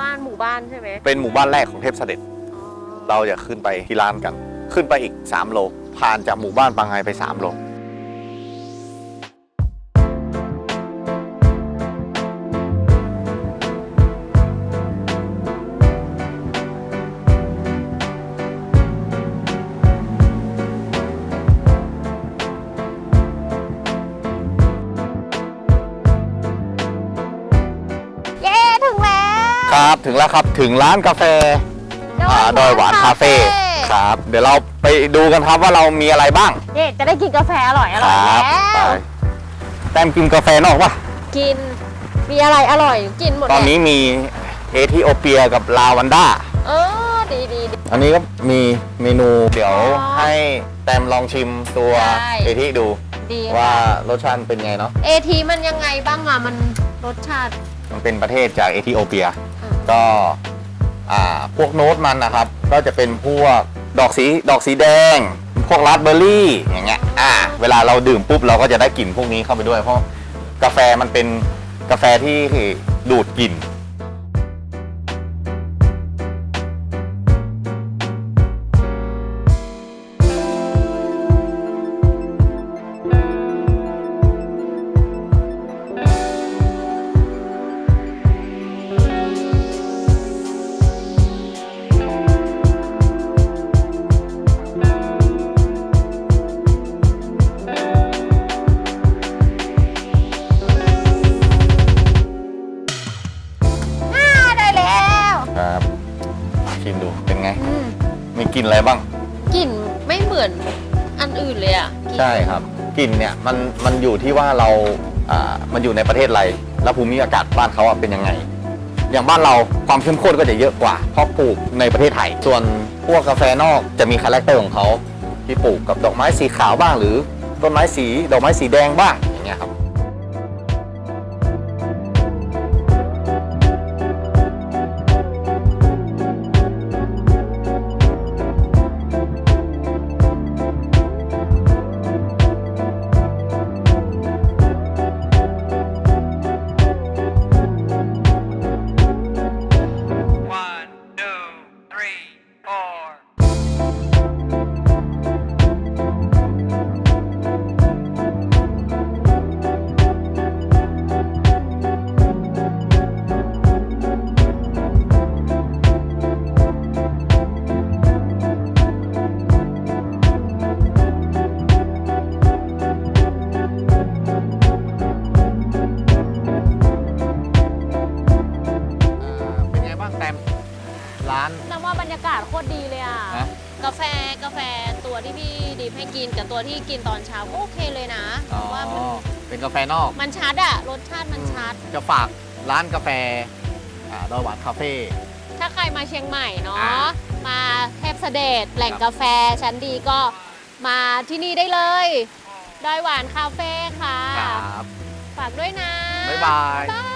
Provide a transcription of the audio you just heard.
บ้านหมู่บ้านใช่ไหมเป็นหมู่บ้านแรกของเทพเสด็จอ๋อเราจะขึ้นไปที่ร้านกัน ขึ้นไปอีก 3 โล ผ่านจากหมู่บ้านปางไงไป 3 โล ครับ ถึงแล้วครับถึงร้านกาแฟอ่าดอยหวานคาเฟ่ครับ เดี๋ยวเราไปดูกันครับว่าเรามีอะไรบ้างเย้จะได้กินกาแฟอร่อยอคร่อยรัแล้วไปแต้มกินกาแฟนอกปะกินมีอะไรอร่อย กินหมดตอนเลยนี้มีเอธิโอเปียกับลาวันด้าเออดีดีดีอันนี้ก็มีเมนูเดี๋ยวอ๋อให้แต้มลองชิมตัวได้เอธิดูดีว่าค่ะรสชาติเป็นไงเนาะเอทีมันยังไงบ้างอะมัน รสชาติ มันเป็นประเทศจากเอธิโอเปียอะก็อ่าพวกโน้ตมันนะครับ ก็จะเป็นพวกดอกสีดอกสีแดง พวกราสเบอร์รี่อย่างเงี้ยอ่าเวลาเราดื่มปุ๊บเราก็จะได้กลิ่นพวกนี้เข้าไปด้วย เพราะกาแฟมันเป็นกาแฟที่ดูดกลิ่น ชิมดูเป็นไง อืมมีกลิ่นอะไรบ้าง กลิ่นไม่เหมือนอันอื่นเลยอะกลิ่นใช่ครับกลิ่นเนี่ยมันมันอยู่ที่ว่าเราอ่ามันอยู่ในประเทศอะไร แล้วภูมิอากาศบ้านเขาอะเป็นยังไง อย่างบ้านเราความเข้มข้นก็จะเยอะกว่าเพราะปลูกในประเทศไทยส่วนพวกกาแฟนอกจะมีคาแรคเตอร์ของเขาที่ปลูกกับดอกไม้สีขาวบ้างหรือต้นไม้สีดอกไม้สีแดงบ้างอย่างเงี้ยครับ ยากาศโคตรดีเลยอะฮะกาแฟกาแฟตัวที่พี่ดิบให้กินกับตัวที่กินตอนเช้าก็โอเคเลยนะว่ามันเป็นกาแฟนอก มันชัดอะรสชาติมันชัด จะฝากร้านกาแฟดอยหวานคาเฟ่ ถ้าใครมาเชียงใหม่เนาะอ่ามาเทพเสด็จแหล่งครับ กาแฟชั้นดีก็มาที่นี่ได้เลยดอยหวานคาเฟ่ค่ะ ครับ ฝากด้วยนะ บ๊ายบาย บ๊ายบาย